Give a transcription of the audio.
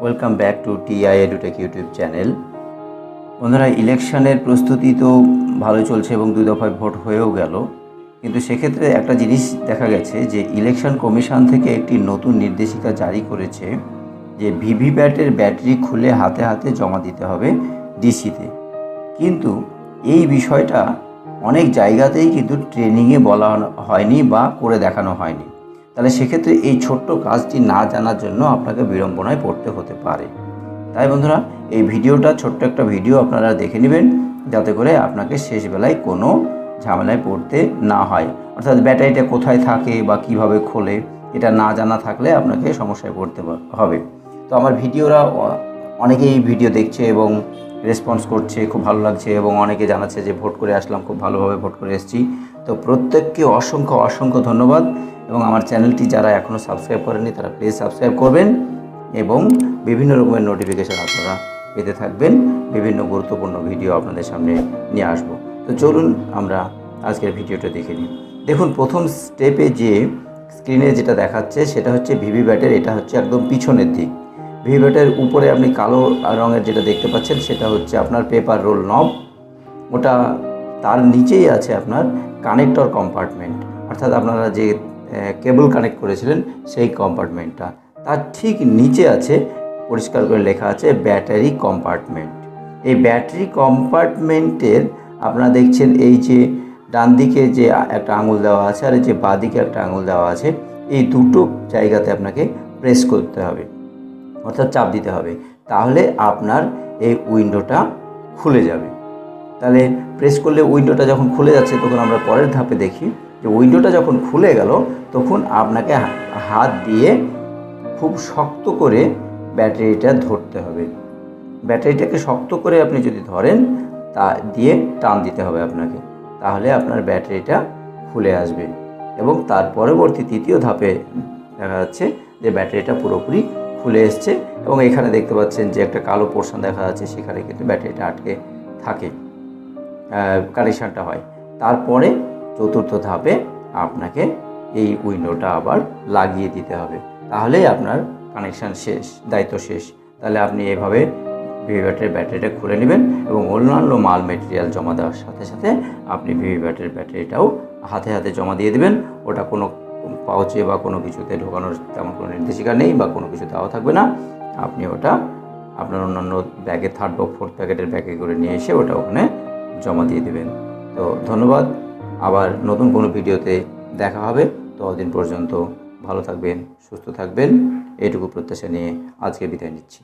Welcome back to TI Edutech YouTube channel বন্ধুরা ইলেকশনের প্রস্তুতি তো ভালো চলছে এবং দুই দফায় ভোট হয়েও গেল। কিন্তু সেক্ষেত্রে একটা জিনিস দেখা গেছে যে ইলেকশন কমিশন থেকে একটি নতুন নির্দেশিকা জারি করেছে যে, ভিভিপ্যাটের ব্যাটারি খুলে হাতে হাতে জমা দিতে হবে ডিসিতে। কিন্তু এই বিষয়টা অনেক জায়গাতেই কিন্তু ট্রেনিংয়ে বলা হয়নি বা করে দেখানো হয়নি। তাহলে সেক্ষেত্রে এই ছোট্ট কাজটি না জানার জন্য আপনাকে বিড়ম্বনায় পড়তে হতে পারে। তাই বন্ধুরা, এই ভিডিওটা, ছোট্ট একটা ভিডিও আপনারা দেখে নেবেন, যাতে করে আপনাকে শেষ বেলায় কোনো ঝামেলায় পড়তে না হয়। অর্থাৎ ব্যাটারিটা কোথায় থাকে বা কীভাবে খোলে, এটা না জানা থাকলে আপনাকে সমস্যায় পড়তে হবে। তো আমার ভিডিওরা অনেকেই ভিডিও দেখছে এবং রেসপন্স করছে, খুব ভালো লাগছে এবং অনেকে জানাচ্ছে যে, ভোট করে আসলাম, খুব ভালোভাবে ভোট করে এসেছি। তো প্রত্যেককে অসংখ্য অসংখ্য ধন্যবাদ এবং আমার চ্যানেলটি যারা এখনও সাবস্ক্রাইব করেনি তারা প্লিজ সাবস্ক্রাইব করবেন এবং বিভিন্ন রকমের নোটিফিকেশান আপনারা পেতে থাকবেন। বিভিন্ন গুরুত্বপূর্ণ ভিডিও আপনাদের সামনে নিয়ে আসব। তো চলুন আমরা আজকের ভিডিওটা দেখে নিই। দেখুন, প্রথম স্টেপে যে স্ক্রিনে যেটা দেখাচ্ছে, সেটা হচ্ছে ভিভি ব্যাটের। এটা হচ্ছে একদম পিছনের দিক। ভিভি ব্যাটের উপরে আপনি কালো রঙের যেটা দেখতে পাচ্ছেন, সেটা হচ্ছে আপনার পেপার রোল নব ওটা তার নিচেই আছে আপনার কানেক্টর কম্পার্টমেন্ট অর্থাৎ আপনারা যে কেবল কানেক্ট করেছিলেন সেই কম্পার্টমেন্টটা তার ঠিক নিচে আছে, পরিষ্কার করে লেখা আছে ব্যাটারি কম্পার্টমেন্ট এই ব্যাটারি কম্পার্টমেন্টের আপনারা দেখছেন এই যে, ডান দিকে যে একটা আঙুল দেওয়া আছে আর এই যে বাঁ দিকে একটা আঙুল দেওয়া আছে, এই দুটো জায়গাতে আপনাকে প্রেস করতে হবে, অর্থাৎ চাপ দিতে হবে। তাহলে আপনার এই উইন্ডোটা খুলে যাবে। তাহলে প্রেস করলে উইন্ডোটা যখন খুলে যাচ্ছে, তখন আমরা পরের ধাপে দেখি যে উইন্ডোটা যখন খুলে গেল, তখন আপনাকে হাত দিয়ে খুব শক্ত করে ব্যাটারিটা ধরতে হবে। ব্যাটারিটাকে শক্ত করে আপনি যদি ধরেন, তা দিয়ে টান দিতে হবে আপনাকে। তাহলে আপনার ব্যাটারিটা খুলে আসবে। এবং তার পরবর্তী তৃতীয় ধাপে দেখা যাচ্ছে যে ব্যাটারিটা পুরোপুরি খুলে এসছে এবং এখানে দেখতে পাচ্ছেন যে একটা কালো পোর্শন দেখা যাচ্ছে, সেখানে কিন্তু ব্যাটারিটা আটকে থাকে। কানেকশানটা হয়। তারপরে চতুর্থ ধাপে আপনাকে এই উইন্ডোটা আবার লাগিয়ে দিতে হবে। তাহলেই আপনার কানেকশান শেষ, দায়িত্ব শেষ। তাহলে আপনি এভাবে ভিভি ব্যাটারির ব্যাটারিটা খুলে নেবেন এবং অন্যান্য মাল মেটেরিয়াল জমা দেওয়ার সাথে সাথে আপনি ভিভি ব্যাটারির ব্যাটারিটাও হাতে হাতে জমা দিয়ে দেবেন। ওটা কোনো পাউচে বা কোনো কিছুতে ঢোকানোর তেমন কোনো নির্দেশিকা নেই বা কোনো কিছু দেওয়া থাকবে না। আপনি ওটা আপনার অন্যান্য ব্যাগে থার্ড বা ফোর্থ প্যাকেটের ব্যাগে করে নিয়ে এসে ওটা ওখানে জমা দিয়ে দেবেন। তো ধন্যবাদ। আবার নতুন কোনো ভিডিওতে দেখা হবে। ততদিন পর্যন্ত ভালো থাকবেন, সুস্থ থাকবেন। এইটুকু প্রত্যাশা নিয়ে আজকে বিদায় নিচ্ছি।